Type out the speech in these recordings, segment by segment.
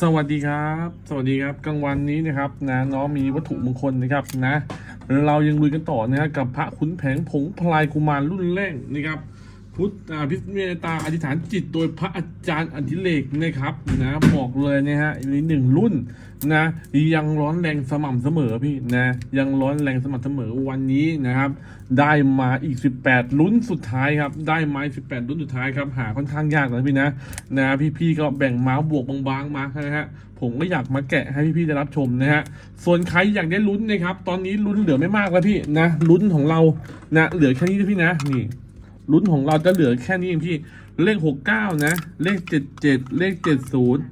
สวัสดีครับ สวัสดีครับกลางวันนี้นะครับนะน้องมีวัตถุมงคลนะครับนะ เรายังลุยกันต่อนะครับกับพระขุนแผงผงพลายกุมารรุ่นแรกนะครับ พุทธพิเมตตาอธิษฐานจิตโดยพระอาจารย์อดิเรกนะครับนะบอกเลยนะฮะอีกหนึ่งรุ่นนะยังร้อนแรงสม่ำเสมอพี่นะยังร้อนแรงสม่ำเสมอวันนี้นะครับ ได้มาอีก 18 ลุ้นสุดท้ายครับได้มาอีก18 ลุ้นสุดท้ายครับหาค่อนข้างยากนะพี่นะนะพี่ๆก็แบ่งมาบวกบางๆมานะฮะผมก็อยากมาแกะให้พี่ๆได้รับชมนะฮะส่วนใครอยากได้ลุ้นนะครับตอนนี้ลุ้นเหลือไม่มากแล้วพี่นะลุ้นของเรานะเหลือแค่นี้นะพี่นะนี่ ลุ้นของเราจะเหลือแค่นี้เองพี่ เลขหกเก้านะ เลขเจ็ดเจ็ดเลขเจ็ดศูนย์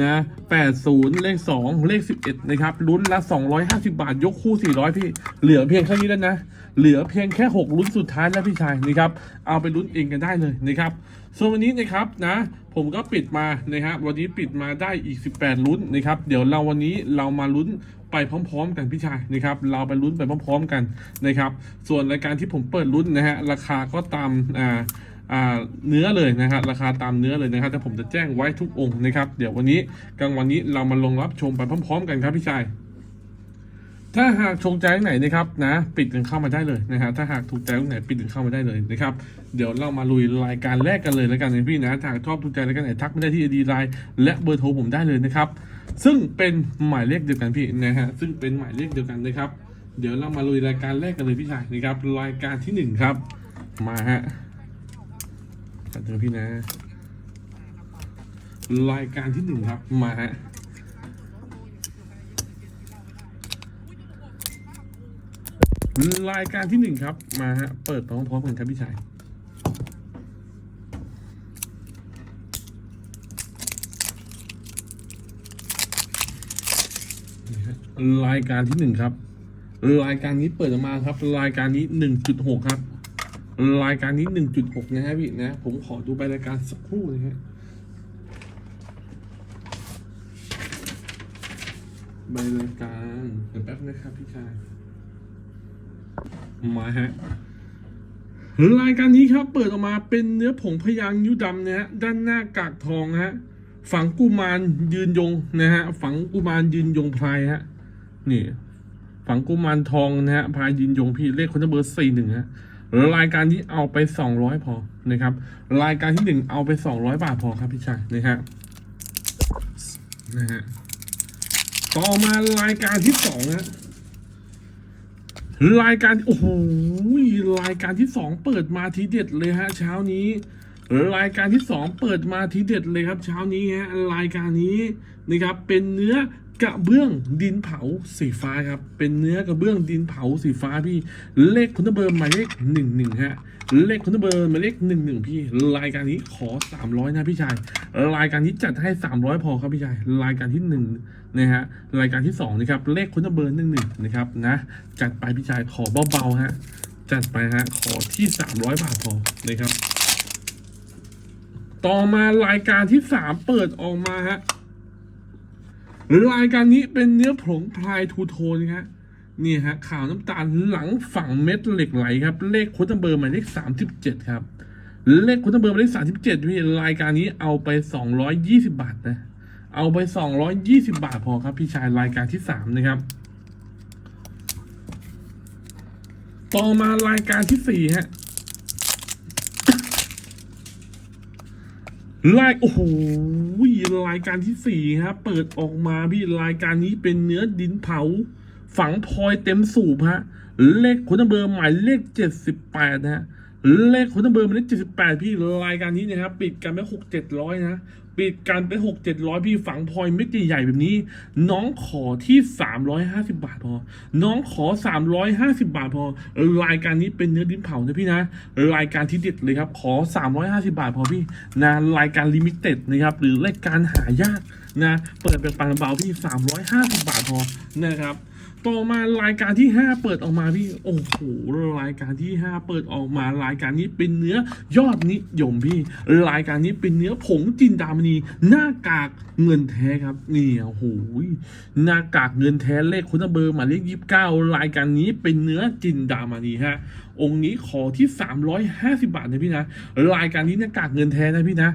นะแปดศูนย์เลขสองเลขสิบเอ็ดนะครับลุ้นละสองร้อยห้าสิบาท ยกคู่สี่ร้อยพี่ เหลือเพียงแค่นี้แล้วนะ เหลือเพียงแค่หกลุ้นสุดท้ายแล้วพี่ชายนะครับ เอาไปลุ้นเองกันได้เลยนะครับ ส่วนวันนี้นะครับนะ ผมก็ปิดมานะครับวันนี้ปิดมาได้อีก 18 ลุ้นนะครับ เดี๋ยวเราวันนี้เรามาลุ้นไปพร้อม ๆ กันพี่ชายนะครับ เราไปลุ้นไปพร้อม ๆ กันนะครับ ส่วนรายการที่ผมเปิดลุ้นนะฮะราคาก็ตามอ่าอ่า เนื้อเลยนะครับราคาตามเนื้อเลยนะครับแต่ผมจะแจ้งไว้ทุกองค์นะครับเดี๋ยววันนี้กลางวันนี้เรามาลงรับชมไปพร้อม ๆ กันครับพี่ชายถ้าหากชงใจไหนนะครับนะ ปิดกันเข้ามาได้เลยนะฮะถ้าหากถูกใจตรงไหนปิดกันเข้ามาได้เลยนะครับเดี๋ยวเรามาลุยรายการแรกกันเลยแล้วกันนะพี่นะถ้าหากชอบถูกใจรายการไหนทักไม่ได้ที่ดีไลน์และเบอร์โทรผมได้เลยนะครับ ซึ่งเป็นหมายเลขเดียวกันพี่นะฮะซึ่งเป็นหมายเลขเดียวกันนะครับ เดี๋ยวเรามาลุยรายการแรกกันเลยพี่ชายนะครับรายการที่หนึ่งครับมาฮะ จัดเจอพี่นะ รายการที่หนึ่งครับ มาฮะรายการที่หนึ่งครับ มาฮะ เปิดพร้อมๆกันครับพี่ชายรายการที่หนึ่งครับ รายการนี้เปิดมาครับ รายการนี้หนึ่งจุดหกครับ รายการนี้หนึ่งจุดหกนะฮะพี่นะ ผมขอดูใบรายการสักครู่นะฮะใบรายการเดี๋ยวแป๊บนะครับพี่ชาย มาฮะรายการนี้ครับเปิดออกมาเป็นเนื้อผงพยางค์นิ้วดำนะฮะด้านหน้ากากทองฮะฝังกุมารยืนยงนะฮะฝังกุมารยืนยงพลายฮะนี่ ฝังกุมารทองนะฮะพลายยืนยงพี่เลขคนเบอร์สี่หนึ่งฮะ รายการนี้เอาไปสองร้อยพอนะครับ รายการที่หนึ่งเอาไปสองร้อยบาทพอครับพี่ชายนะฮะนะฮะต่อมารายการที่สองฮะรายการโอ้โหรายการที่สองเปิดมาทีเด็ดเลยฮะ เช้านี้ รายการที่สองเปิดมาทีเด็ดเลยครับ เช้านี้ฮะรายการนี้นะครับเป็นเนื้อ กระเบื้องดินเผาสีฟ้าครับ เป็นเนื้อกระเบื้องดินเผาสีฟ้าพี่ เลขคุณเบอร์หมายเลขหนึ่งหนึ่งฮะ เลขคุณเบอร์หมายเลขหนึ่งหนึ่งพี่ รายการนี้ขอสามร้อยนะพี่ชาย รายการนี้จัดให้สามร้อยพอครับพี่ชาย รายการที่หนึ่งนะฮะ รายการที่สองนะครับ เลขคุณเบอร์หนึ่งหนึ่งนะครับนะ จัดไปพี่ชายขอเบาๆฮะ จัดไปฮะ ขอที่สามร้อยบาทพอนะครับ ต่อมารายการที่สามเปิดออกมาฮะ รายการนี้เป็นเนื้อผงพลายทูโทนฮะนี่ฮะขาวน้ำตาลหลังฝั่งเม็ดเหล็กไหลครับ เลขโคตเบอร์หมายเลขสามสิบเจ็ดครับ เลขโคตเบอร์หมายเลขสามสิบเจ็ดพี่รายการนี้เอาไปสองร้อยยี่สิบาทนะเอาไปสองร้อยยี่สิบาทพอครับ พี่ชายรายการที่สามนะครับ ต่อมารายการที่สี่ฮะ รายโอ้โหรายการที่สี่ฮะเปิดออกมาพี่รายการนี้เป็นเนื้อดินเผา ฝังพลอยเต็มสูบฮะเลขคุณเบอร์หมายเลขเจ็ดสิบแปดนะฮะเลขคุณเบอร์หมายเลขเจ็ดสิบแปดพี่รายการนี้นะครับปิดกันไปหกเจ็ดร้อยนะ ปิดกันไปหกเจ็ดร้อยพี่ฝังพลอยเม็ดใหญ่ๆแบบนี้ น้องขอที่สามร้อยห้าสิบาทพอ น้องขอสามร้อยห้าสิบาทพอ รายการนี้เป็นเนื้อดินเผานะพี่นะ รายการที่เด็ดเลยครับ ขอสามร้อยห้าสิบาทพอพี่นะรายการลิมิเต็ดนะครับ หรือรายการหายากนะ เปิดเป็นปังเบาพี่สามร้อยห้าสิบาทพอนะครับ ต่อมารายการที่ห้าเปิดออกมาพี่โอ้โหรายการที่ห้าเปิดออกมารายการนี้เป็นเนื้อยอดนิยมพี่ รายการนี้เป็นเนื้อผงจินดามณีหน้ากากเงินแท้ครับนี่โอ้โหหน้ากากเงินแท้เลขคุณเบอร์หมายเลขยี่สิบเก้ารายการนี้เป็นเนื้อจินดามณีฮะองค์นี้ขอที่ 350 บาทนะพี่นะ รายการนี้หน้ากากเงินแท้นะพี่นะ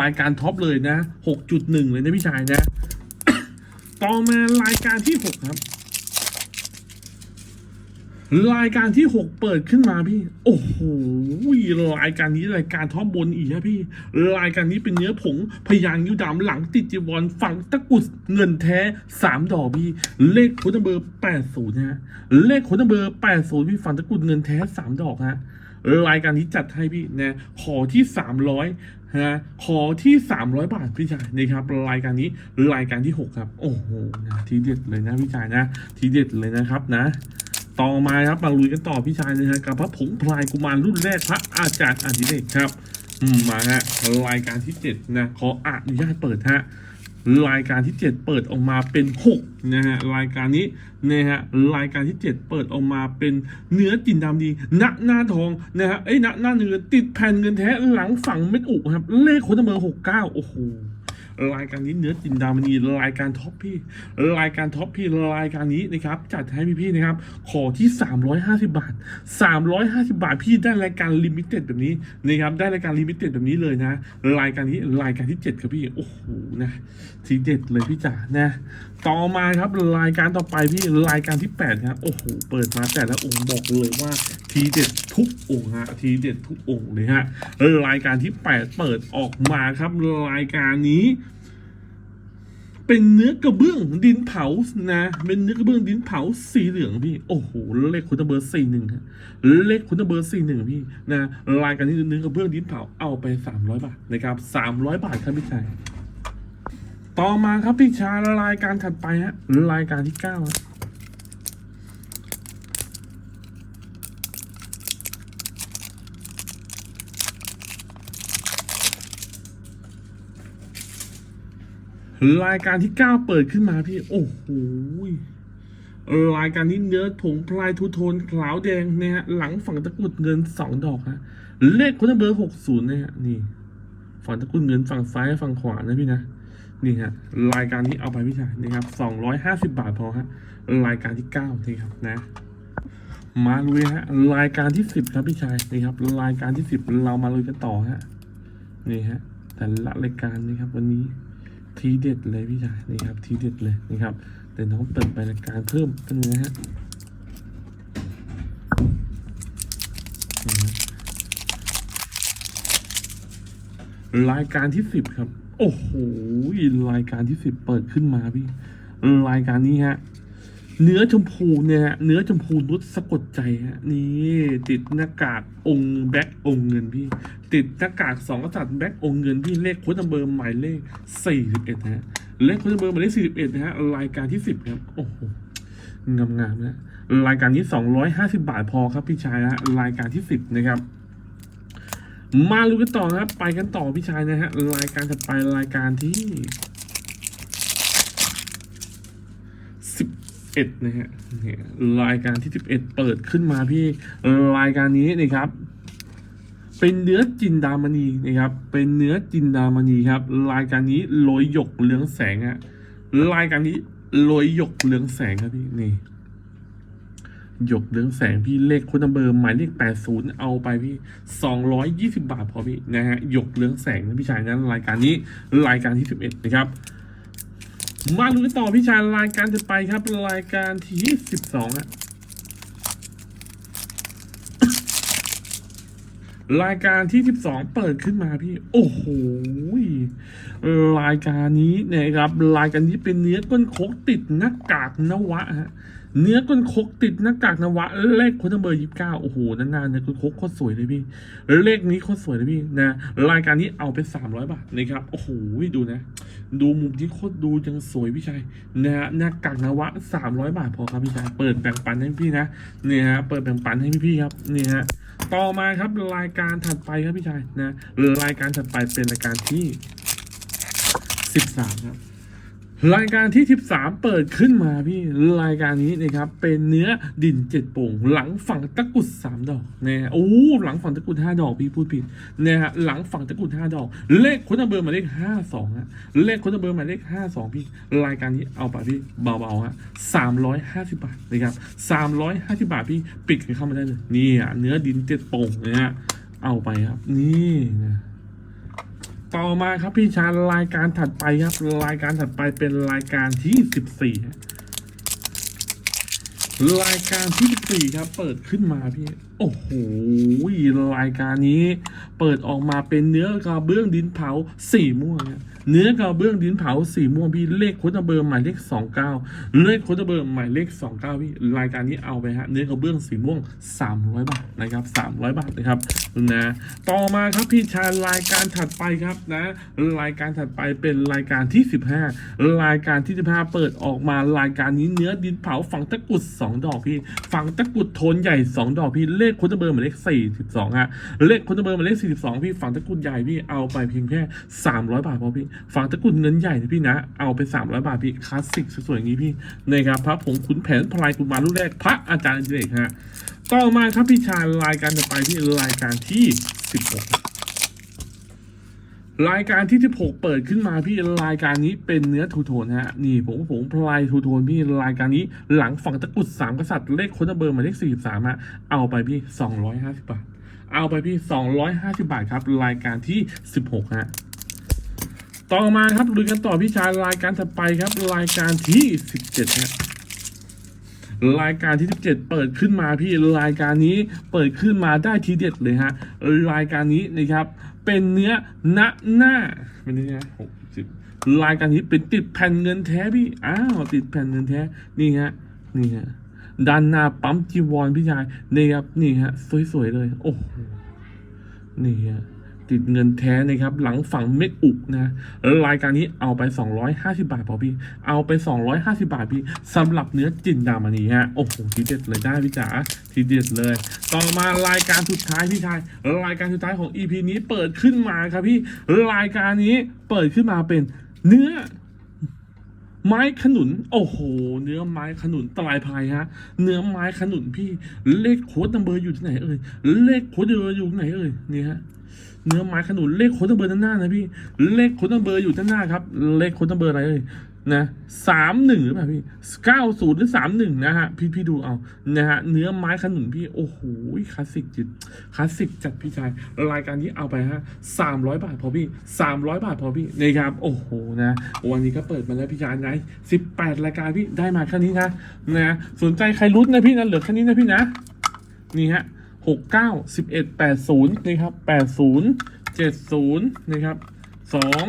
รายการท็อปเลยนะ 6.1 เลยนะพี่ชายนะ ต่อมารายการที่ 6 ครับ รายการที่ 6 เปิดขึ้นมาพี่ โอ้โหรายการนี้รายการท็อปบนอีกนะพี่ รายการนี้เป็นเนื้อผง พยางยิ้วดำหลังติดจีวรฝังตะกุดเงินแท้ 3 ดอกพี่ เลขคุณเบอร์80นะฮะเลขคุณเบอร์80พี่ฝังตะกุดเงินแท้ 3 ดอกฮะรายการนี้จัดให้พี่นะขอที่ 300ฮะขอที่ 300 บาทพี่ชายนะครับรายการนี้รายการที่ 6 ครับ โอ้โหนะทีเด็ดเลยนะพี่ชายนะ ทีเด็ดเลยนะครับนะ ต่อมาครับมาลุยกันต่อพี่ชายนะฮะกับพระผงพลายกุมารรุ่นแรกพระอาจารย์อดิเรกครับมาฮะรายการที่เจ็ดนะขออนุญาตเปิดฮะรายการที่เจ็ดเปิดออกมาเป็นหกนะฮะรายการนี้นะฮะรายการที่เจ็ดเปิดออกมาเป็นเนื้อจินดำดีณหน้าทองนะฮะเอ้ยณหน้าเนื้อติดแผ่นเงินแท้หลังฝั่งเม็ดอุครับเลขคนเบอร์หกเก้าโอ้โห รายการนี้เนื้อจินดามณีรายการท็อปพี่รายการท็อปพี่รายการนี้นะครับจัดให้พี่ๆนะครับขอที่ 350 บาท 350 บาทพี่ได้รายการลิมิเต็ดแบบนี้นะครับได้รายการลิมิเต็ดแบบนี้เลยนะ รายการนี้รายการที่ 7 ครับพี่โอ้โหนะทีเด็ดเลยพี่จ๋านะต่อมาครับรายการต่อไปพี่รายการที่8ครับโอ้โหเปิดมาแต่ละองค์บอกเลยว่าทีเด็ดทุกองค์ฮะทีเด็ดทุกองค์เลยฮะรายการที่ 8 เปิดออกมาครับรายการนี้ เป็นเนื้อกระเบื้องดินเผานะ เป็นเนื้อกระเบื้องดินเผาสีเหลืองพี่ โอ้โห เลขคุณเบอร์สี่หนึ่งเลขคุณเบอร์สี่หนึ่งพี่นะรายการนี้เนื้อกระเบื้องดินเผาเอาไปสามร้อยบาทนะครับสามร้อยบาทครับพี่ชายต่อมาครับพี่ชายรายการถัดไปฮะรายการที่เก้า รายการที่เก้าเปิดขึ้นมาพี่ โอ้โหรายการนี้เนื้อผงพลายทูโทนขาวแดงเนี่ยฮะหลังฝั่งตะกุดเงินสองดอกฮะเลขคุณเบอร์หกศูนย์เนี่ยฮะนี่ ฝั่งตะกุดเงินฝั่งซ้ายฝั่งขวานะพี่นะนี่ฮะรายการนี้เอาไปพี่ชายนะครับสองร้อยห้าสิบาทพอฮะรายการที่เก้านี่ครับนะ มาลุยฮะรายการที่สิบครับพี่ชายนี่ครับ รายการที่สิบเรามาลุยกันต่อฮะนี่ฮะแต่ละรายการนี่ครับวันนี้ ทีเด็ดเลยพี่ชายนี่ครับทีเด็ดเลยนะครับแต่น้องเปิดไปรายการเพิ่มกันนะฮะรายการที่สิบครับ โอ้โหรายการที่สิบเปิดขึ้นมาพี่ รายการนี้ฮะ เนื้อชมพูเนี่ยฮะเนื้อชมพูนุชสะกดใจฮะนี่ติดหน้ากากองค์แบ็คองค์เงินพี่ ติดหน้ากากสองกษัตริย์แบ็คองค์เงินพี่เลขโค้ดนัมเบอร์หมายเลขสี่สิบเอ็ดฮะเลขโค้ดนัมเบอร์หมายเลขสี่สิบเอ็ดนะฮะรายการที่สิบครับโอ้โหงามงามๆนะรายการนี้สองร้อยห้าสิบาทพอครับพี่ชายนะรายการที่สิบนะครับ มาลุกันต่อนะครับไปกันต่อพี่ชายนะฮะรายการถัดไปรายการที่ สิบเอ็ดนะฮะนี่รายการที่สิบเอ็ดเปิดขึ้นมาพี่รายการนี้นี่ครับ เป็นเนื้อจินดามณีนะครับ เป็นเนื้อจินดามณีครับ รายการนี้โรยหยกเหลืองแสงอะรายการนี้โรยหยกเหลืองแสงครับพี่นี่หยกเหลืองแสงพี่เลขคุณเบอร์หมายเลขแปดศูนย์เอาไปพี่สองร้อยยี่สิบาทพอพี่นะฮะหยกเหลืองแสงนะพี่ชายนะรายการนี้รายการที่สิบเอ็ดนะครับ มาดูกันต่อพี่ชายรายการจะไปครับรายการที่สิบสองอะรายการที่สิบสองเปิดขึ้นมาพี่ โอ้โหรายการนี้นะครับ รายการนี้เป็นเนื้อก้นโคกติดหน้ากากนวะฮะ เนื้อก้นคกติดหน้ากากนวะ เลขคนเบอร์ยี่สิบเก้าโอ้โหนานๆเนื้อก้นคกโคตรสวยเลยพี่ เลขนี้โคตรสวยเลยพี่นะรายการนี้เอาไปสามร้อยบาทนะครับโอ้โหดูนะ ดูมุมที่โคตรดูยังสวยพี่ชายนะฮะหน้ากากนวะสามร้อยบาทพอครับพี่ชายเปิดแบ่งปันให้พี่นะเนี่ยฮะเปิดแบ่งปันให้พี่ๆครับเนี่ยฮะต่อมาครับรายการถัดไปครับพี่ชายนะรายการถัดไปเป็นรายการที่สิบสามครับ รายการที่ 13 เปิดขึ้นมาพี่รายการนี้นะครับ เป็นเนื้อดินเจ็ดโป่งหลังฝั่งตะกุดสามดอกนะฮะโอ้หลังฝั่งตะกุดห้าดอกพี่พูดผิดนะฮะหลังฝั่งตะกุดห้าดอก เลขคนเบอร์หมายเลขห้าสองฮะเลขคนเบอร์หมายเลขห้าสองพี่ รายการนี้เอาไปพี่เบาๆฮะสามร้อยห้าสิบบาทนะครับสามร้อยห้าสิบบาทพี่ปิดกันเข้ามาได้เลยนี่อะเนื้อดินเจ็ดโป่งนะฮะเอาไปครับนี่นะ ต่อมาครับพี่ชานรายการถัดไปครับ รายการถัดไปเป็นรายการที่สิบสี่รายการที่สิบสี่ครับ เปิดขึ้นมาพี่โอ้โหรายการนี้ เปิดออกมาเป็นเนื้อกระเบื้องดินเผาสีม่วงเนื้อกระเบื้องดินเผาสีม่วงพี่เลขโค้ดเบอร์หมายเลขสองเก้าเลขโค้ดเบอร์หมายเลขสองเก้าพี่รายการนี้เอาไปฮะเนื้อกระเบื้องสีม่วงสามร้อยบาทนะครับสามร้อยบาทนะครับนะต่อมาครับพี่ชารายการถัดไปครับนะ รายการถัดไปเป็นรายการที่สิบห้ารายการที่สิบห้าเปิดออกมารายการนี้เนื้อดินเผาฝังตะกุดสองดอกพี่ฝังตะกุดโทนใหญ่สองดอกพี่เลเลขโค้ดเบอร์หมายเลขสี่สิบสองฮะเลขโค้ดเบอร์หมายเลขสี่สิบสองพี่ฝังตะกุนใหญ่พี่เอาไปเพียงแค่สามร้อยบาทพอพี่ฝังตะกุนเงินใหญ่นะพี่นะเอาไปสามร้อยบาทพี่คลาสสิกสวยๆอย่างนี้พี่นะครับพระผงขุนแผนพลายกุมารรุ่นแรกพระอาจารย์เจกฮะต่อมาครับพี่ชายรายการต่อไปที่รายการที่สิบหก รายการที่ที่6เปิดขึ้นมาพี่รายการนี้เป็นเนื้อทูโทนฮะนี่ผมผมพลายทูโทนพี่รายการนี้หลังฝั่งตะกุดสามกษัตริย์เลขคนเบอร์หมายเลขสี่สามฮะเอาไปพี่สองร้อยห้าสิบบาท เอาไปพี่สองร้อยห้าสิบาทครับ รายการที่สิบหกฮะต่อมาครับดูกันต่อพี่ชายรายการถัดไปครับรายการที่สิบเจ็ดฮะ รายการที่ 17 เปิดขึ้นมาพี่รายการนี้เปิดขึ้นมาได้ทีเด็ดเลยฮะรายการนี้นะครับเป็นเนื้อณหน้าเป็นเนื้อหกสิบรายการนี้เป็นติดแผ่นเงินแท้พี่อ้าวติดแผ่นเงินแท้นี่ฮะนี่ฮะด้านหน้าปั๊มจีวรพี่ชายนี่ครับนี่ฮะสวยๆเลยโอ้โหนี่ฮะ ติดเงินแท้นะครับ หลังฝั่งเม็ดอุกนะรายการนี้เอาไป 250 บาทพอพี่ เอาไป 250 บาทพี่สำหรับเนื้อจินดามณีฮะ โอ้โห ทีเด็ดเลยได้พี่จ๋า ทีเด็ดเลย ต่อมารายการสุดท้ายพี่ชาย รายการสุดท้ายของ EP นี้เปิดขึ้นมาครับพี่ รายการนี้เปิดขึ้นมาเป็นเนื้อไม้ขนุน โอ้โห เนื้อไม้ขนุนตลายพายฮะ เนื้อไม้ขนุนพี่ เลขโค้ดนัมเบอร์อยู่ที่ไหนเอ่ย เลขโค้ดเบอร์อยู่ที่ไหนเอ่ย นี่ฮะ เนื้อไม้ขนุนเลขโค้ดนัมเบอร์ด้านหน้านะพี่ เลขโค้ดนัมเบอร์อยู่ด้านหน้าครับ เลขโค้ดนัมเบอร์อะไรเอ่ยนะสามหนึ่งหรือเปล่าพี่เก้าศูนย์หรือสามหนึ่งนะฮะ พี่พี่ดูเอา นะฮะ เนื้อไม้ขนุนพี่ โอ้โห คลาสสิกจิต คลาสสิกจัดพี่ชาย รายการนี้เอาไปฮะสามร้อยบาทพอพี่สามร้อยบาทพอพี่นะครับ โอ้โห นะ วันนี้ก็เปิดมาแล้วพี่ชายนะสิบแปดรายการพี่ ได้มาแค่นี้นะ นะ สนใจใครรุ้นนะพี่นะ เหลือแค่นี้นะพี่นะ นี่ฮะ หกเก้าสิบเอ็ดแปดศูนย์นะครับแปดศูนย์เจ็ดศูนย์นะครับสอง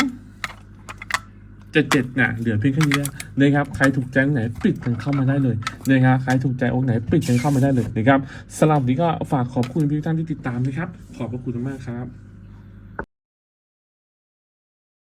เจ็ดเจ็ดน่ยเหลือเพียงแค่นี้แล้วนะครับใครถูกใจองไหนปิดกันเข้ามาได้เลยนะครับใครถูกใจองค์ไหนปิดกันเข้ามาได้เลยนะครับสำหรับนี้ก็ฝากขอบคุณพี่ท่านที่ติดตามนะครับ ขอบพระคุณมากครับ